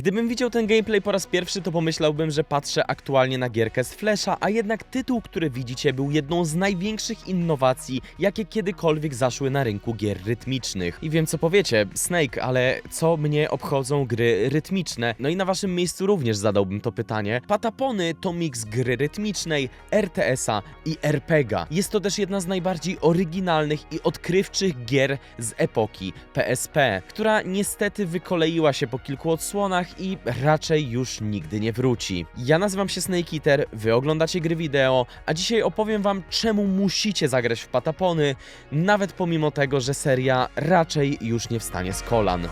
Gdybym widział ten gameplay po raz pierwszy, to pomyślałbym, że patrzę aktualnie na gierkę z Flasha, a jednak tytuł, który widzicie, był jedną z największych innowacji, jakie kiedykolwiek zaszły na rynku gier rytmicznych. I wiem co powiecie, Snake, ale co mnie obchodzą gry rytmiczne? No i na waszym miejscu również zadałbym to pytanie. Patapony to miks gry rytmicznej, RTS-a i RPGa. Jest to też jedna z najbardziej oryginalnych i odkrywczych gier z epoki PSP, która niestety wykoleiła się po kilku odsłonach i raczej już nigdy nie wróci. Ja nazywam się Snake Eater, wy oglądacie gry wideo, a dzisiaj opowiem wam czemu musicie zagrać w Patapony, nawet pomimo tego, że seria raczej już nie wstanie z kolan.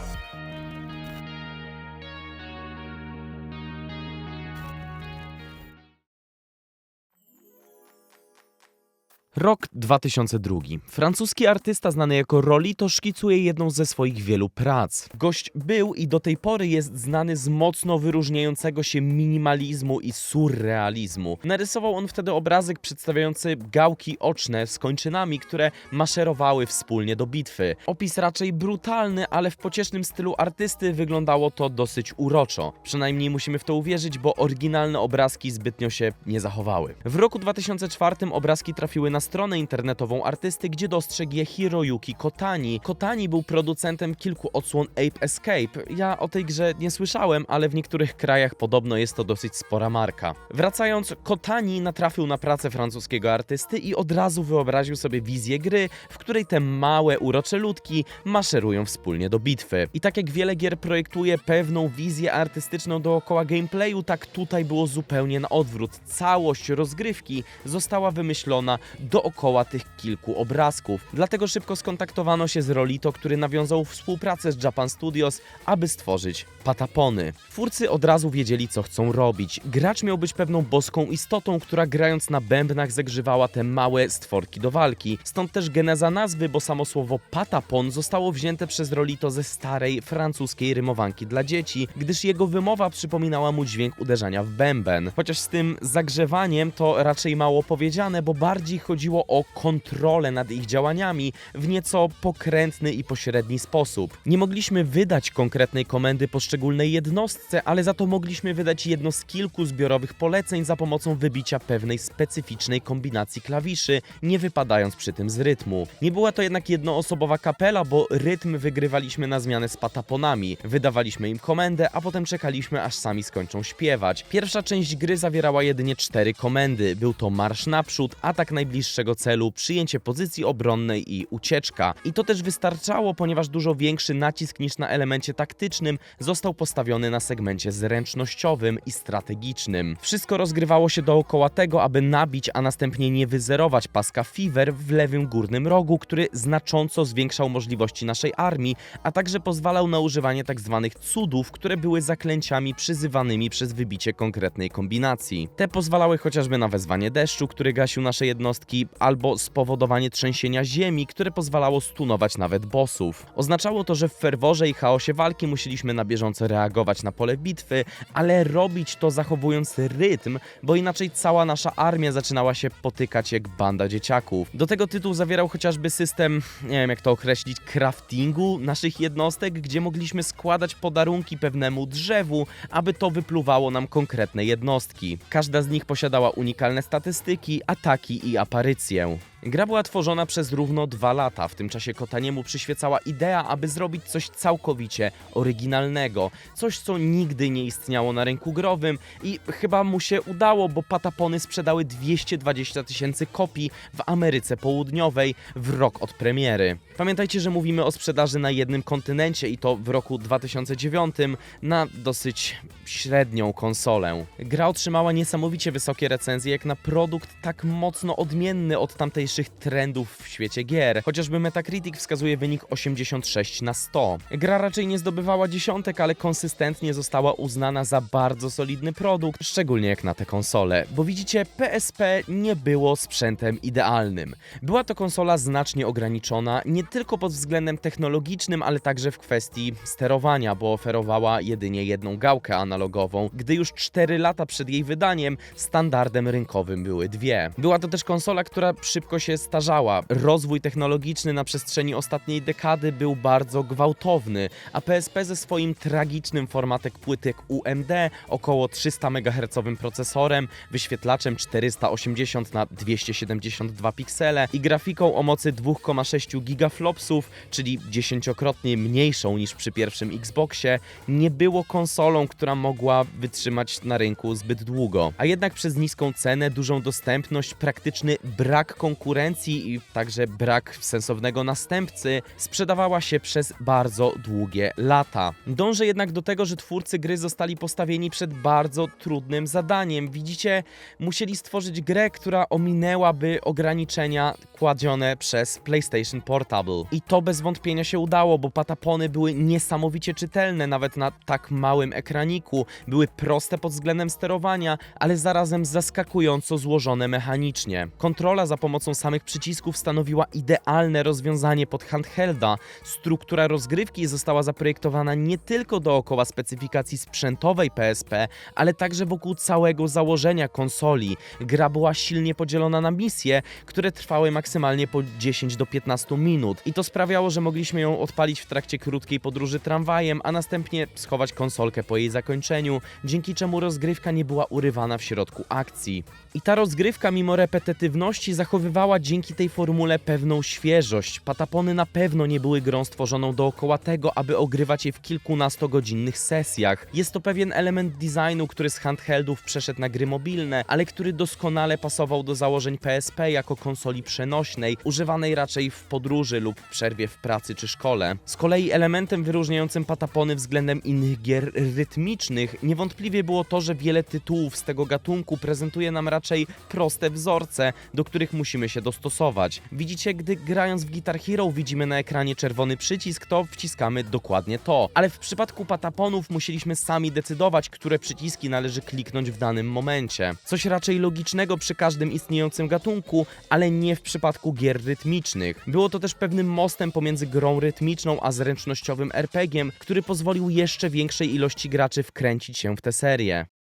Rok 2002. Francuski artysta znany jako Rolito szkicuje jedną ze swoich wielu prac. Gość był i do tej pory jest znany z mocno wyróżniającego się minimalizmu i surrealizmu. Narysował on wtedy obrazek przedstawiający gałki oczne z kończynami, które maszerowały wspólnie do bitwy. Opis raczej brutalny, ale w pociesznym stylu artysty wyglądało to dosyć uroczo. Przynajmniej musimy w to uwierzyć, bo oryginalne obrazki zbytnio się nie zachowały. W roku 2004 obrazki trafiły na stronę internetową artysty, gdzie dostrzegł je Hiroyuki Kotani. Kotani był producentem kilku odsłon Ape Escape. Ja o tej grze nie słyszałem, ale w niektórych krajach podobno jest to dosyć spora marka. Wracając, Kotani natrafił na pracę francuskiego artysty i od razu wyobraził sobie wizję gry, w której te małe, urocze ludki maszerują wspólnie do bitwy. I tak jak wiele gier projektuje pewną wizję artystyczną dookoła gameplayu, tak tutaj było zupełnie na odwrót. Całość rozgrywki została wymyślona dookoła tych kilku obrazków. Dlatego szybko skontaktowano się z Rolito, który nawiązał współpracę z Japan Studios, aby stworzyć patapony. Twórcy od razu wiedzieli, co chcą robić. Gracz miał być pewną boską istotą, która grając na bębnach zagrzywała te małe stworki do walki. Stąd też geneza nazwy, bo samo słowo patapon zostało wzięte przez Rolito ze starej francuskiej rymowanki dla dzieci, gdyż jego wymowa przypominała mu dźwięk uderzania w bęben. Chociaż z tym zagrzewaniem to raczej mało powiedziane, bo bardziej chodziło o kontrolę nad ich działaniami w nieco pokrętny i pośredni sposób. Nie mogliśmy wydać konkretnej komendy poszczególnej jednostce, ale za to mogliśmy wydać jedno z kilku zbiorowych poleceń za pomocą wybicia pewnej specyficznej kombinacji klawiszy, nie wypadając przy tym z rytmu. Nie była to jednak jednoosobowa kapela, bo rytm wygrywaliśmy na zmianę z pataponami. Wydawaliśmy im komendę, a potem czekaliśmy aż sami skończą śpiewać. Pierwsza część gry zawierała jedynie cztery komendy. Był to marsz naprzód, atak najbliższego celu, przyjęcie pozycji obronnej i ucieczka. I to też wystarczało, ponieważ dużo większy nacisk niż na elemencie taktycznym został postawiony na segmencie zręcznościowym i strategicznym. Wszystko rozgrywało się dookoła tego, aby nabić, a następnie nie wyzerować paska Fever w lewym górnym rogu, który znacząco zwiększał możliwości naszej armii, a także pozwalał na używanie tzw. cudów, które były zaklęciami przyzywanymi przez wybicie konkretnej kombinacji. Te pozwalały chociażby na wezwanie deszczu, który gasił nasze jednostki, albo spowodowanie trzęsienia ziemi, które pozwalało stunować nawet bossów. Oznaczało to, że w ferworze i chaosie walki musieliśmy na bieżąco reagować na pole bitwy, ale robić to zachowując rytm, bo inaczej cała nasza armia zaczynała się potykać jak banda dzieciaków. Do tego tytuł zawierał chociażby system, nie wiem jak to określić, craftingu naszych jednostek, gdzie mogliśmy składać podarunki pewnemu drzewu, aby to wypluwało nam konkretne jednostki. Każda z nich posiadała unikalne statystyki, ataki i aparycję. Gra była tworzona przez równo dwa lata. W tym czasie Kotaniemu przyświecała idea, aby zrobić coś całkowicie oryginalnego. Coś, co nigdy nie istniało na rynku growym i chyba mu się udało, bo Patapony sprzedały 220 tysięcy kopii w Ameryce Południowej w rok od premiery. Pamiętajcie, że mówimy o sprzedaży na jednym kontynencie i to w roku 2009 na dosyć średnią konsolę. Gra otrzymała niesamowicie wysokie recenzje jak na produkt tak mocno odmienny od tamtejszych trendów w świecie gier. Chociażby Metacritic wskazuje wynik 86 na 100. Gra raczej nie zdobywała dziesiątek, ale konsystentnie została uznana za bardzo solidny produkt, szczególnie jak na te konsole. Bo widzicie, PSP nie było sprzętem idealnym. Była to konsola znacznie ograniczona, nie tylko pod względem technologicznym, ale także w kwestii sterowania, bo oferowała jedynie jedną gałkę analogową, gdy już 4 lata przed jej wydaniem standardem rynkowym były dwie. Była to też konsola, która szybko się starzała. Rozwój technologiczny na przestrzeni ostatniej dekady był bardzo gwałtowny, a PSP ze swoim tragicznym formatem płytek UMD, około 300 MHz procesorem, wyświetlaczem 480 na 272 piksele i grafiką o mocy 2,6 gigaflopsów, czyli dziesięciokrotnie mniejszą niż przy pierwszym Xboxie, nie było konsolą, która mogła wytrzymać na rynku zbyt długo. A jednak przez niską cenę, dużą dostępność, praktyczny brak konkurencji i także brak sensownego następcy sprzedawała się przez bardzo długie lata. Dążę jednak do tego, że twórcy gry zostali postawieni przed bardzo trudnym zadaniem. Widzicie, musieli stworzyć grę, która ominęłaby ograniczenia kładzione przez PlayStation Portable. I to bez wątpienia się udało, bo patapony były niesamowicie czytelne, nawet na tak małym ekraniku. Były proste pod względem sterowania, ale zarazem zaskakująco złożone mechanicznie. Kontrola za pomocą samych przycisków stanowiła idealne rozwiązanie pod handhelda. Struktura rozgrywki została zaprojektowana nie tylko dookoła specyfikacji sprzętowej PSP, ale także wokół całego założenia konsoli. Gra była silnie podzielona na misje, które trwały maksymalnie po 10 do 15 minut i to sprawiało, że mogliśmy ją odpalić w trakcie krótkiej podróży tramwajem, a następnie schować konsolkę po jej zakończeniu, dzięki czemu rozgrywka nie była urywana w środku akcji. I ta rozgrywka, mimo repetytywności, zachowywała dzięki tej formule pewną świeżość. Patapony na pewno nie były grą stworzoną dookoła tego, aby ogrywać je w kilkunastogodzinnych sesjach. Jest to pewien element designu, który z handheldów przeszedł na gry mobilne, ale który doskonale pasował do założeń PSP jako konsoli przenośnej, używanej raczej w podróży lub w przerwie w pracy czy szkole. Z kolei elementem wyróżniającym patapony względem innych gier rytmicznych niewątpliwie było to, że wiele tytułów z tego gatunku prezentuje nam raczej proste wzorce, do których musimy się dostosować. Widzicie, gdy grając w Guitar Hero widzimy na ekranie czerwony przycisk, to wciskamy dokładnie to. Ale w przypadku pataponów musieliśmy sami decydować, które przyciski należy kliknąć w danym momencie. Coś raczej logicznego przy każdym istniejącym gatunku, ale nie w przypadku gier rytmicznych. Było to też pewnym mostem pomiędzy grą rytmiczną a zręcznościowym RPG-iem, który pozwolił jeszcze większej ilości graczy wkręcić się w tę serię.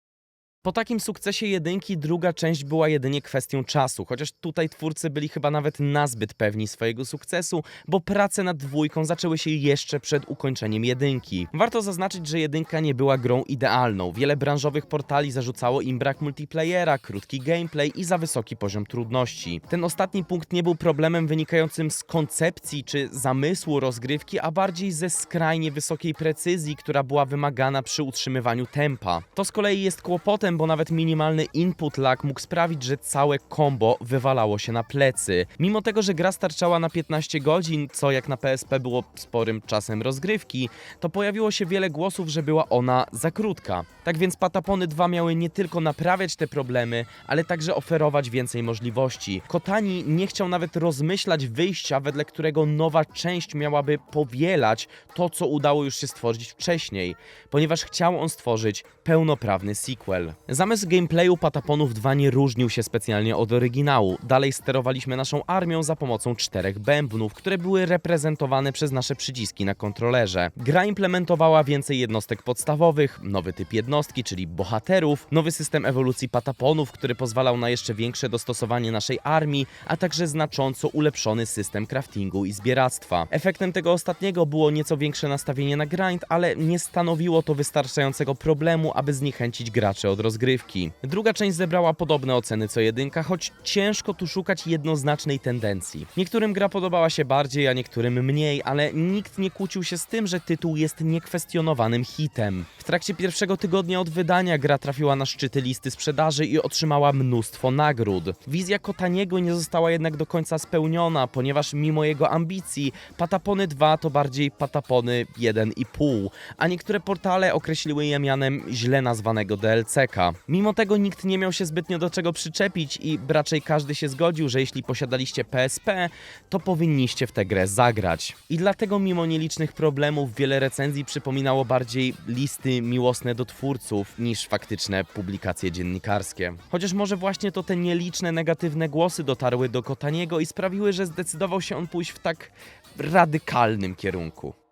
Po takim sukcesie jedynki druga część była jedynie kwestią czasu, chociaż tutaj twórcy byli chyba nawet nazbyt pewni swojego sukcesu, bo prace nad dwójką zaczęły się jeszcze przed ukończeniem jedynki. Warto zaznaczyć, że jedynka nie była grą idealną. Wiele branżowych portali zarzucało im brak multiplayera, krótki gameplay i za wysoki poziom trudności. Ten ostatni punkt nie był problemem wynikającym z koncepcji czy zamysłu rozgrywki, a bardziej ze skrajnie wysokiej precyzji, która była wymagana przy utrzymywaniu tempa. To z kolei jest kłopotem, bo nawet minimalny input lag mógł sprawić, że całe combo wywalało się na plecy. Mimo tego, że gra starczała na 15 godzin, co jak na PSP było sporym czasem rozgrywki, to pojawiło się wiele głosów, że była ona za krótka. Tak więc Patapony 2 miały nie tylko naprawiać te problemy, ale także oferować więcej możliwości. Kotani nie chciał nawet rozmyślać wyjścia, wedle którego nowa część miałaby powielać to, co udało już się stworzyć wcześniej, ponieważ chciał on stworzyć pełnoprawny sequel. Zamysł gameplayu Pataponów 2 nie różnił się specjalnie od oryginału. Dalej sterowaliśmy naszą armią za pomocą czterech bębnów, które były reprezentowane przez nasze przyciski na kontrolerze. Gra implementowała więcej jednostek podstawowych, nowy typ jednostki, czyli bohaterów, nowy system ewolucji pataponów, który pozwalał na jeszcze większe dostosowanie naszej armii, a także znacząco ulepszony system craftingu i zbieractwa. Efektem tego ostatniego było nieco większe nastawienie na grind, ale nie stanowiło to wystarczającego problemu, aby zniechęcić graczy od rozgrywki. Druga część zebrała podobne oceny co jedynka, choć ciężko tu szukać jednoznacznej tendencji. Niektórym gra podobała się bardziej, a niektórym mniej, ale nikt nie kłócił się z tym, że tytuł jest niekwestionowanym hitem. W trakcie pierwszego tygodnia od wydania gra trafiła na szczyty listy sprzedaży i otrzymała mnóstwo nagród. Wizja Kotaniego nie została jednak do końca spełniona, ponieważ mimo jego ambicji, Patapony 2 to bardziej Patapony 1,5, a niektóre portale określiły je mianem źle nazwanego DLC-ka. Mimo tego nikt nie miał się zbytnio do czego przyczepić i raczej każdy się zgodził, że jeśli posiadaliście PSP, to powinniście w tę grę zagrać. I dlatego mimo nielicznych problemów wiele recenzji przypominało bardziej listy miłosne do twórców niż faktyczne publikacje dziennikarskie. Chociaż może właśnie to te nieliczne negatywne głosy dotarły do Kotaniego i sprawiły, że zdecydował się on pójść w tak radykalnym kierunku.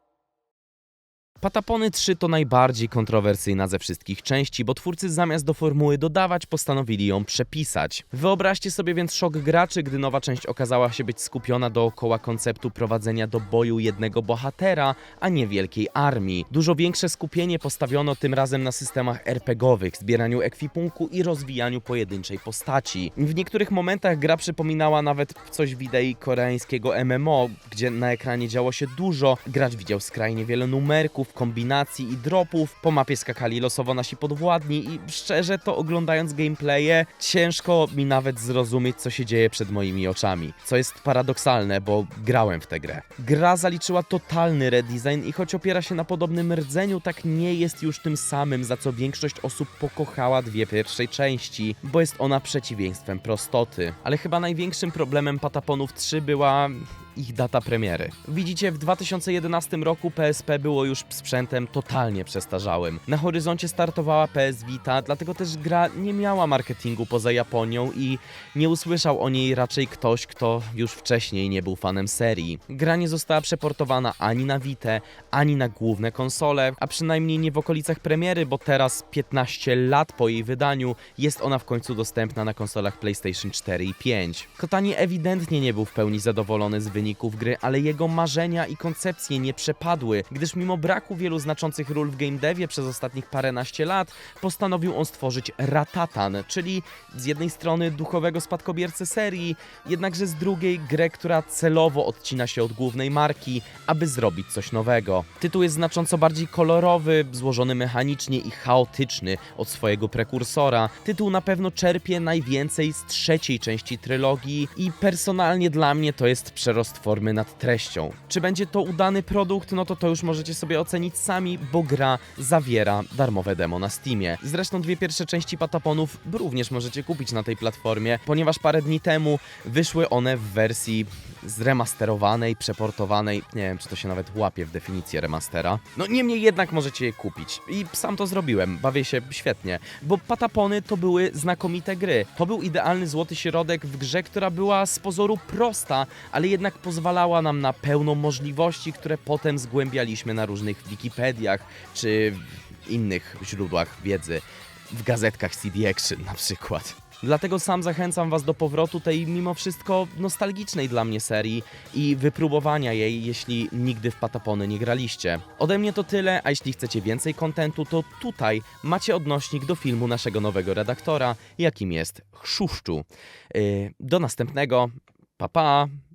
Patapony 3 to najbardziej kontrowersyjna ze wszystkich części, bo twórcy zamiast do formuły dodawać, postanowili ją przepisać. Wyobraźcie sobie więc szok graczy, gdy nowa część okazała się być skupiona dookoła konceptu prowadzenia do boju jednego bohatera, a nie wielkiej armii. Dużo większe skupienie postawiono tym razem na systemach RPGowych, zbieraniu ekwipunku i rozwijaniu pojedynczej postaci. W niektórych momentach gra przypominała nawet coś w idei koreańskiego MMO, gdzie na ekranie działo się dużo, gracz widział skrajnie wiele numerków, kombinacji i dropów, po mapie skakali losowo nasi podwładni i szczerze to oglądając gameplaye ciężko mi nawet zrozumieć co się dzieje przed moimi oczami, co jest paradoksalne, bo grałem w tę grę. Gra zaliczyła totalny redesign i choć opiera się na podobnym rdzeniu, tak nie jest już tym samym, za co większość osób pokochała dwie pierwszej części, bo jest ona przeciwieństwem prostoty. Ale chyba największym problemem Pataponów 3 była ich data premiery. Widzicie, w 2011 roku PSP było już sprzętem totalnie przestarzałym. Na horyzoncie startowała PS Vita, dlatego też gra nie miała marketingu poza Japonią i nie usłyszał o niej raczej ktoś, kto już wcześniej nie był fanem serii. Gra nie została przeportowana ani na Vita, ani na główne konsole, a przynajmniej nie w okolicach premiery, bo teraz 15 lat po jej wydaniu jest ona w końcu dostępna na konsolach PlayStation 4 i 5. Kotani ewidentnie nie był w pełni zadowolony z wyników gry, ale jego marzenia i koncepcje nie przepadły, gdyż mimo braku wielu znaczących ról w game devie przez ostatnich paręnaście lat, postanowił on stworzyć Ratatan, czyli z jednej strony duchowego spadkobiercę serii, jednakże z drugiej grę, która celowo odcina się od głównej marki, aby zrobić coś nowego. Tytuł jest znacząco bardziej kolorowy, złożony mechanicznie i chaotyczny od swojego prekursora. Tytuł na pewno czerpie najwięcej z trzeciej części trylogii i personalnie dla mnie to jest przerost formy nad treścią. Czy będzie to udany produkt, no to to już możecie sobie ocenić sami, bo gra zawiera darmowe demo na Steamie. Zresztą dwie pierwsze części Pataponów również możecie kupić na tej platformie, ponieważ parę dni temu wyszły one w wersji zremasterowanej, przeportowanej. Nie wiem, czy to się nawet łapie w definicję remastera. No niemniej jednak możecie je kupić. I sam to zrobiłem. Bawię się świetnie. Bo Patapony to były znakomite gry. To był idealny złoty środek w grze, która była z pozoru prosta, ale jednak pozwalała nam na pełno możliwości, które potem zgłębialiśmy na różnych Wikipediach czy innych źródłach wiedzy. W gazetkach CD Action na przykład. Dlatego sam zachęcam Was do powrotu tej mimo wszystko nostalgicznej dla mnie serii i wypróbowania jej, jeśli nigdy w Patapony nie graliście. Ode mnie to tyle, a jeśli chcecie więcej kontentu, to tutaj macie odnośnik do filmu naszego nowego redaktora, jakim jest Chrzzuszczu. Yy, do następnego. Pa pa!